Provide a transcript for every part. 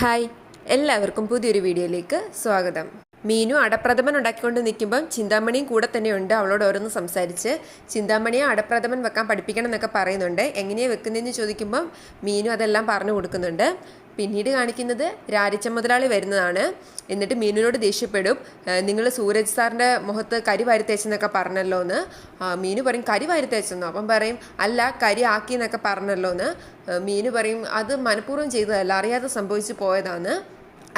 Hi എല്ലാവർക്കും പുതിയൊരു വീഡിയോയിലേക്ക് സ്വാഗതം. മീനു അടപ്രഥമൻ ഉണ്ടാക്കിക്കൊണ്ട് നിൽക്കുമ്പം ചിന്താമണിയും കൂടെ തന്നെയുണ്ട് അവളോട് ഓരോന്ന് സംസാരിച്ച്. ചിന്താമണിയെ അടപ്രഥമൻ വെക്കാൻ പഠിപ്പിക്കണം എന്നൊക്കെ പറയുന്നുണ്ട്. എങ്ങനെയാണ് വെക്കുന്നതെന്ന് ചോദിക്കുമ്പം മീനു അതെല്ലാം പറഞ്ഞു കൊടുക്കുന്നുണ്ട്. പിന്നീട് കാണിക്കുന്നത് രാരിച്ച മുതലാളി വരുന്നതാണ്. എന്നിട്ട് മീനുവിനോട് ദേഷ്യപ്പെടും. നിങ്ങൾ സൂരജ് സാറിന്റെ മുഖത്ത് കരി വാരിത്തേച്ചെന്നൊക്കെ പറഞ്ഞല്ലോ എന്ന് മീനു പറയും കരി വാരിത്തേച്ചെന്നോ അപ്പം പറയും അല്ല കരി ആക്കി എന്നൊക്കെ പറഞ്ഞല്ലോ എന്ന് മീനു പറയും അത് മനഃപൂർവം ചെയ്തതല്ല അറിയാതെ സംഭവിച്ചു പോയതാണ്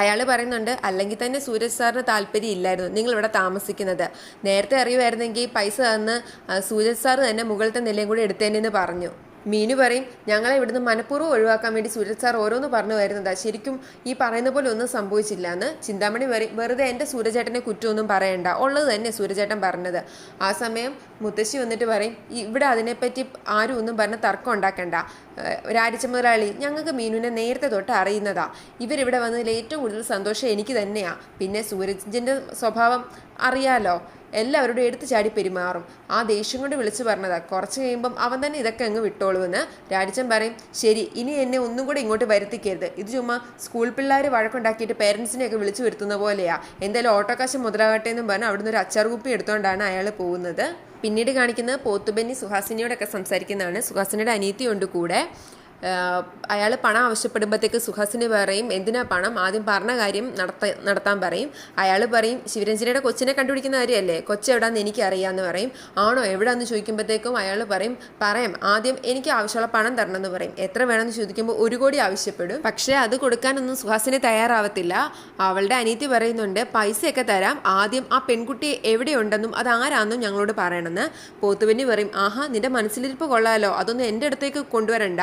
അയാൾ പറയുന്നുണ്ട് അല്ലെങ്കിൽ തന്നെ സൂരജ് സാറിന് താല്പര്യം ഇല്ലായിരുന്നു. നിങ്ങൾ ഇവിടെ താമസിക്കുന്നത്. നേരത്തെ അറിയുമായിരുന്നെങ്കിൽ പൈസ തന്ന് സൂരജ് സാർ തന്നെ മുകളിലത്തെ നിലയും കൂടി എടുത്തേനെന്ന് പറഞ്ഞു. മീനു പറയും ഞങ്ങളെ ഇവിടുന്ന് മനഃപൂർവം ഒഴിവാക്കാൻ വേണ്ടി സൂരജ് സാർ ഓരോന്ന് പറഞ്ഞു വരുന്നതാ ശരിക്കും ഈ പറയുന്ന പോലെ ഒന്നും സംഭവിച്ചില്ല എന്ന് ചിന്താമണി പറയും. വെറുതെ എന്റെ സൂരജേട്ടനെ കുറ്റമൊന്നും പറയണ്ട. ഉള്ളത് തന്നെ സൂരജേട്ടൻ പറഞ്ഞത്. ആ സമയം മുത്തശ്ശി വന്നിട്ട് പറയും ഇവിടെ അതിനെപ്പറ്റി ആരും ഒന്നും പറഞ്ഞ് തർക്കം ഉണ്ടാക്കണ്ട. ഒരാഴ്ച മുതലാളി ഞങ്ങൾക്ക് മീനുവിനെ നേരത്തെ തൊട്ട് അറിയുന്നതാ. ഇവരിവിടെ വന്നതിൽ ഏറ്റവും കൂടുതൽ സന്തോഷം എനിക്ക് തന്നെയാണ് പിന്നെ സൂരജിന്റെ സ്വഭാവം അറിയാലോ? എല്ലാവരോടും എടുത്തു ചാടി പെരുമാറും. ആ ദേഷ്യം കൊണ്ട് വിളിച്ചു പറഞ്ഞതാ. കുറച്ച് കഴിയുമ്പം അവൻ തന്നെ ഇതൊക്കെ അങ്ങ് വിട്ടോളൂവെന്ന് രാടിച്ചൻ പറയും. ശരി ഇനി എന്നെ ഒന്നും കൂടെ ഇങ്ങോട്ട് വരുത്തിക്കരുത്. ഇത് ചുമ്മാ സ്കൂൾ പിള്ളേർ വഴക്കുണ്ടാക്കിയിട്ട് പേരൻസിനെയൊക്കെ വിളിച്ചു വരുത്തുന്ന പോലെയാ. എന്തായാലും ഓട്ടോക്കാശ് മുതലാകട്ടെ എന്നും പറഞ്ഞ് അവിടുന്ന് ഒരു അച്ചാർ കുപ്പി എടുത്തുകൊണ്ടാണ് അയാൾ പോകുന്നത്. പിന്നീട് കാണിക്കുന്നത് പോത്തുബെന്നി സുഹാസിനിയോടൊക്കെ സംസാരിക്കുന്നതാണ്. സുഹാസിനിയുടെ അനീതിയുണ്ട് കൂടെ. അയാൾ പണം ആവശ്യപ്പെടുമ്പോഴത്തേക്ക് സുഹാസിന് പറയും എന്തിനാ പണം? ആദ്യം പറഞ്ഞ കാര്യം നടത്ത നടത്താൻ പറയും. അയാൾ പറയും ശിവരഞ്ജനയുടെ കൊച്ചിനെ കണ്ടുപിടിക്കുന്ന കാര്യമല്ലേ? കൊച്ചു എവിടെയാണെന്ന് എനിക്ക് അറിയാമെന്ന് പറയും. ആണോ എവിടാന്ന് ചോദിക്കുമ്പോഴത്തേക്കും അയാൾ പറയും പറയാം ആദ്യം എനിക്ക് ആവശ്യമുള്ള പണം തരണം എന്ന് പറയും. എത്ര വേണമെന്ന് ചോദിക്കുമ്പോൾ ഒരു കോടി ആവശ്യപ്പെടും. പക്ഷേ അത് കൊടുക്കാനൊന്നും സുഹാസിനെ തയ്യാറാവത്തില്ല. അവളുടെ അനീതി പറയുന്നുണ്ട് പൈസയൊക്കെ തരാം. ആദ്യം ആ പെൺകുട്ടി എവിടെയുണ്ടെന്നും അത് ആരാന്നും ഞങ്ങളോട് പറയണമെന്ന്. പോത്തുവിന് പറയും ആഹാ നിന്റെ മനസ്സിലിരിപ്പ് കൊള്ളാലോ. അതൊന്നും എന്റെ അടുത്തേക്ക് കൊണ്ടുവരണ്ട.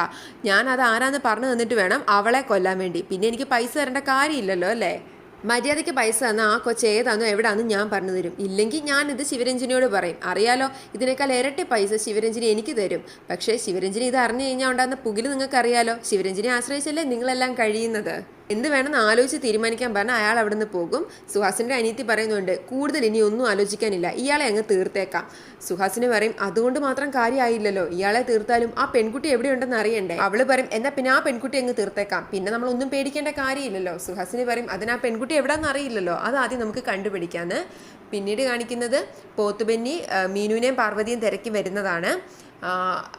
ഞാൻ അത് ആരാന്ന് പറഞ്ഞു തന്നിട്ട് വേണം അവളെ കൊല്ലാൻ വേണ്ടി. പിന്നെ എനിക്ക് പൈസ തരേണ്ട കാര്യമില്ലല്ലോ അല്ലേ? മര്യാദയ്ക്ക് പൈസ തന്നാൽ ആ കൊച്ച് ഏതാണോ എവിടാന്ന് ഞാൻ പറഞ്ഞു തരും. ഇല്ലെങ്കിൽ ഞാൻ ഇത് ശിവരഞ്ജനിയോട് പറയും. അറിയാലോ ഇതിനേക്കാൾ ഇരട്ടി പൈസ ശിവരഞ്ജനി എനിക്ക് തരും. പക്ഷേ ശിവരഞ്ജനി ഇത് അറിഞ്ഞു കഴിഞ്ഞാൽ ഉണ്ടാകുന്ന പുകിൽ നിങ്ങൾക്കറിയാലോ. ശിവരഞ്ജനെ ആശ്രയിച്ചല്ലേ നിങ്ങളെല്ലാം കഴിയുന്നത്? എന്ത് വേണമെന്ന് ആലോചിച്ച് തീരുമാനിക്കാൻ പറഞ്ഞാൽ അയാൾ അവിടെ നിന്ന് പോകും. സുഹാസിന്റെ അനിയത്തി പറയുന്നുണ്ട് കൂടുതൽ ഇനി ഒന്നും ആലോചിക്കാനില്ല. ഇയാളെ അങ്ങ് തീർത്തേക്കാം. സുഹാസിന് പറയും അതുകൊണ്ട് മാത്രം കാര്യമായില്ലല്ലോ ഇയാളെ തീർത്താലും ആ പെൺകുട്ടി എവിടെയുണ്ടെന്ന് അറിയണ്ടേ? അവൾ പറയും എന്നാ പിന്നെ ആ പെൺകുട്ടി അങ്ങ് തീർത്തേക്കാം. പിന്നെ നമ്മൾ ഒന്നും പേടിക്കേണ്ട കാര്യമില്ലല്ലോ. സുഹാസിന് പറയും അതിന് ആ പെൺകുട്ടി എവിടെയെന്ന് അറിയില്ലല്ലോ. അത് ആദ്യം നമുക്ക് കണ്ടുപിടിക്കാന്ന്. പിന്നീട് കാണിക്കുന്നത് പോത്തുബെന്നി മീനുവിനെയും പാർവതിയും തിരക്കി വരുന്നതാണ്.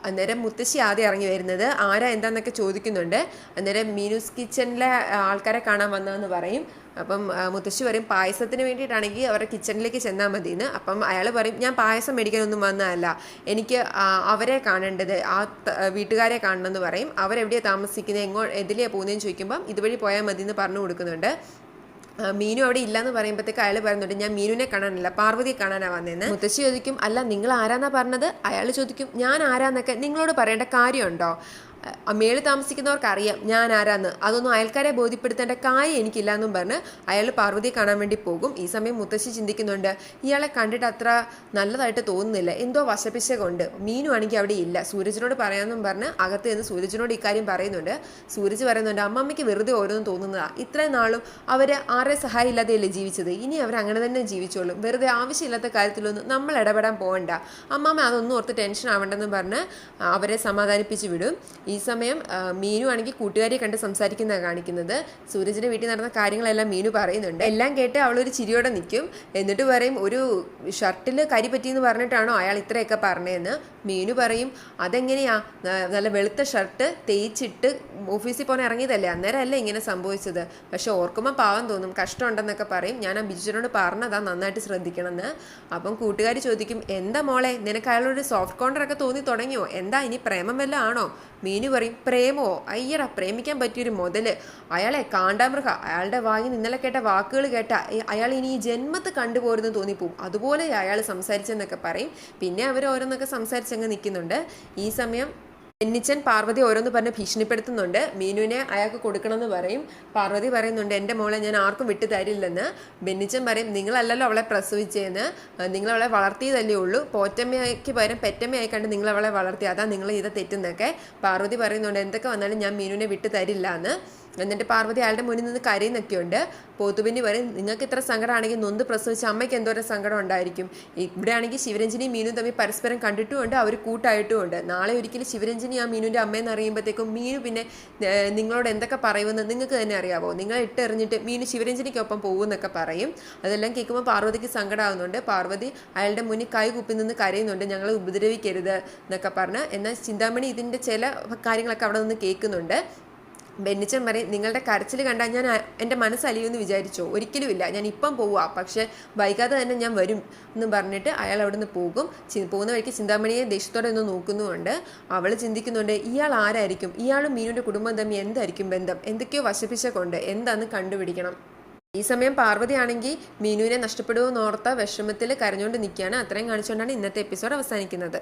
അന്നേരം മുത്തശ്ശി ആദ്യം ഇറങ്ങി വരുന്നത് ആരാ എന്താന്നൊക്കെ ചോദിക്കുന്നുണ്ട്. അന്നേരം മീനൂസ് കിച്ചണിലെ ആൾക്കാരെ കാണാൻ വന്നതെന്ന് പറയും. അപ്പം മുത്തശ്ശി പറയും പായസത്തിന് വേണ്ടിയിട്ടാണെങ്കിൽ അവരുടെ കിച്ചണിലേക്ക് ചെന്നാൽ മതി എന്ന് അപ്പം അയാൾ പറയും ഞാൻ പായസം മേടിക്കാനൊന്നും വന്നതല്ല. എനിക്ക് അവരെ കാണേണ്ടത് ആ വീട്ടുകാരെ കാണണമെന്ന് പറയും. അവരെവിടെയാണ് താമസിക്കുന്നത്? എങ്ങോ എതിലെയാണ് പോകുന്നതെന്ന് ചോദിക്കുമ്പം ഇതുവഴി പോയാൽ മതി എന്ന് പറഞ്ഞു കൊടുക്കുന്നുണ്ട്. മീനു അവിടെ ഇല്ലാന്ന് പറയുമ്പോഴത്തേക്ക് അയാൾ പറയുന്നുണ്ട് ഞാൻ മീനുവിനെ കാണാനല്ല പാർവതിയെ കാണാനാണ് വന്നതെന്ന് മുത്തശ്ശി ചോദിക്കും അല്ല നിങ്ങൾ ആരാന്നാ പറഞ്ഞത്? അയാൾ ചോദിക്കും ഞാൻ ആരാന്നൊക്കെ നിങ്ങളോട് പറയേണ്ട കാര്യമുണ്ടോ? മേളിൽ താമസിക്കുന്നവർക്ക് അറിയാം ഞാൻ ആരാന്ന് അതൊന്നും അയൽക്കാരെ ബോധ്യപ്പെടുത്തേണ്ട കാര്യം എനിക്കില്ല എന്നും പറഞ്ഞ് അയാൾ പാർവതിയെ കാണാൻ വേണ്ടി പോകും. ഈ സമയം മുത്തശ്ശി ചിന്തിക്കുന്നുണ്ട് ഇയാളെ കണ്ടിട്ട് അത്ര നല്ലതായിട്ട് തോന്നുന്നില്ല. എന്തോ വശപിശകൊണ്ട് മീനു ആണെങ്കിൽ അവിടെ ഇല്ല. സൂരജിനോട് പറയാമെന്നും പറഞ്ഞ് അകത്ത് നിന്ന് സൂരജിനോട് ഇക്കാര്യം പറയുന്നുണ്ട്. സൂരജ് പറയുന്നുണ്ട് അമ്മമ്മയ്ക്ക് വെറുതെ ഓരോന്നും തോന്നുന്നതാ. ഇത്രയും നാളും അവർ ആരെ സഹായം ഇല്ലാതെയല്ലേ ജീവിച്ചത്? ഇനി അവർ അങ്ങനെ തന്നെ ജീവിച്ചോളും. വെറുതെ ആവശ്യമില്ലാത്ത കാര്യത്തിലൊന്നും നമ്മൾ ഇടപെടാൻ പോകണ്ട അമ്മമ്മ അതൊന്നും ഓർത്ത് ടെൻഷൻ ആവണ്ടെന്നും പറഞ്ഞ് അവരെ സമാധാനിപ്പിച്ച് വിടും. ഈ സമയം മീനു ആണെങ്കിൽ കൂട്ടുകാരിയെ കണ്ട് സംസാരിക്കുന്ന കാണിക്കുന്നത്. സൂരജിന്റെ വീട്ടിൽ നടന്ന കാര്യങ്ങളെല്ലാം മീനു പറയുന്നുണ്ട്. എല്ലാം കേട്ട് അവളൊരു ചിരിയോടെ നിൽക്കും. എന്നിട്ട് പറയും ഒരു ഷർട്ടിൽ കരി പറ്റിയെന്ന് പറഞ്ഞിട്ടാണോ അയാൾ ഇത്രയൊക്കെ പറഞ്ഞതെന്ന് മീനു പറയും അതെങ്ങനെയാ? നല്ല വെളുത്ത ഷർട്ട് തേച്ചിട്ട് ഓഫീസിൽ പോകാൻ ഇറങ്ങിയതല്ലേ? അന്നേരമല്ലേ ഇങ്ങനെ സംഭവിച്ചത്. പക്ഷെ ഓർക്കുമ്പോൾ പാവം തോന്നും. കഷ്ടമുണ്ടെന്നൊക്കെ പറയും. ഞാൻ ആ ബിജുനോട് പറഞ്ഞതാ നന്നായിട്ട് ശ്രദ്ധിക്കണമെന്ന്. അപ്പം കൂട്ടുകാർ ചോദിക്കും എന്താ മോളെ? നിനക്ക് അയാളൊരു സോഫ്റ്റ് കോർണർ ഒക്കെ തോന്നി തുടങ്ങിയോ? എന്താ ഇനി പ്രേമം വല്ലതും ആണോ? മീനു പറയും പ്രേമോ? അയ്യട പ്രേമിക്കാൻ പറ്റിയൊരു മുതൽ. അയാളെ കാണ്ടാമൃഗ അയാളുടെ വായിൽ ഇന്നലെ കേട്ട വാക്കുകൾ കേട്ട അയാൾ ഇനി ഈ ജന്മത്ത് കണ്ടുപോരുന്ന് തോന്നിപ്പോവും. അതുപോലെ അയാൾ സംസാരിച്ചെന്നൊക്കെ പറയും. പിന്നെ അവർ ഓരോന്നൊക്കെ സംസാരിച്ചങ്ങ് നിൽക്കുന്നുണ്ട്. ഈ സമയം ബെന്നിച്ചൻ പാർവതി ഓരോന്ന് പറഞ്ഞ് ഭീഷണിപ്പെടുത്തുന്നുണ്ട്. മീനുവിനെ അയാൾക്ക് കൊടുക്കണമെന്ന് പറയും. പാർവതി പറയുന്നുണ്ട് എന്റെ മോളെ ഞാൻ ആർക്കും വിട്ടു തരില്ലെന്ന്. ബെന്നിച്ചൻ പറയും നിങ്ങളല്ലല്ലോ അവളെ പ്രസവിച്ചതെന്ന് നിങ്ങളവളെ വളർത്തിയതല്ലേ ഉള്ളൂ. പോറ്റമ്മയ്ക്ക് പകരം പെറ്റമ്മയായി കണ്ട് നിങ്ങൾ അവളെ വളർത്തി. അതാ നിങ്ങൾ ചെയ്ത തെറ്റെന്നൊക്കെ. പാർവതി പറയുന്നുണ്ട് എന്തൊക്കെ വന്നാലും ഞാൻ മീനുവിനെ വിട്ടു തരില്ല എന്ന് എന്നിട്ട് പാർവതി അയാളുടെ മുന്നിൽ നിന്ന് കരയുന്നൊക്കെയുണ്ട് പോത്തുപിന്നി പറയും നിങ്ങൾക്ക് ഇത്ര സങ്കടമാണെങ്കിൽ നൊന്ത് പ്രസവിച്ച അമ്മയ്ക്ക് എന്തോരം സങ്കടം ഉണ്ടായിരിക്കും. ഇവിടെ ആണെങ്കിൽ ശിവരഞ്ജനിയും മീനും തമ്മിൽ പരസ്പരം കണ്ടിട്ടുമുണ്ട് അവർ കൂട്ടായിട്ടുമുണ്ട്. നാളെ ഒരിക്കലും ശിവരഞ്ജിനി ആ മീനുവിന്റെ അമ്മയെന്ന് അറിയുമ്പോഴത്തേക്കും മീനു പിന്നെ നിങ്ങളോട് എന്തൊക്കെ പറയുമെന്ന് നിങ്ങൾക്ക് തന്നെ അറിയാവോ? നിങ്ങൾ ഇട്ടെറിഞ്ഞിട്ട് മീനു ശിവരഞ്ജിനിക്കൊപ്പം പോകുമെന്നൊക്കെ പറയും. അതെല്ലാം കേൾക്കുമ്പോൾ പാർവതിക്ക് സങ്കടമാകുന്നുണ്ട് പാർവതി അയാളുടെ മുന്നിൽ കൈ കുപ്പി നിന്ന് കരയുന്നുണ്ട്. ഞങ്ങളെ ഉപദ്രവിക്കരുത് എന്നൊക്കെ പറഞ്ഞ് എന്നാൽ ചിന്താമണി ഇതിന്റെ ചില കാര്യങ്ങളൊക്കെ അവിടെ നിന്ന് കേൾക്കുന്നുണ്ട്. ബെന്നിച്ചൻ പറയും നിങ്ങളുടെ കരച്ചിൽ കണ്ടാൽ ഞാൻ എന്റെ മനസ്സലിയുമെന്ന് വിചാരിച്ചോ? ഒരിക്കലുമില്ല ഞാൻ ഇപ്പം പോവുക പക്ഷേ വൈകാതെ തന്നെ ഞാൻ വരും എന്ന് പറഞ്ഞിട്ട് അയാൾ അവിടെ നിന്ന് പോകും പോകുന്ന വഴിക്ക് ചിന്താമണിയെ ദേഷ്യത്തോടെ ഒന്ന് നോക്കുന്നുമുണ്ട്. അവൾ ചിന്തിക്കുന്നുണ്ട് ഇയാൾ ആരായിരിക്കും? ഇയാളും മീനുവിന്റെ കുടുംബം തമ്മിൽ എന്തായിരിക്കും ബന്ധം? എന്തൊക്കെയോ കൊണ്ട് എന്താന്ന് കണ്ടുപിടിക്കണം. ഈ സമയം പാർവതിയാണെങ്കിൽ മീനുവിനെ നഷ്ടപ്പെടുമോ എന്നോർത്ത വിഷമത്തിൽ കരഞ്ഞുകൊണ്ട് നിൽക്കുകയാണ് അത്രയും കാണിച്ചുകൊണ്ടാണ് ഇന്നത്തെ എപ്പിസോഡ് അവസാനിക്കുന്നത്.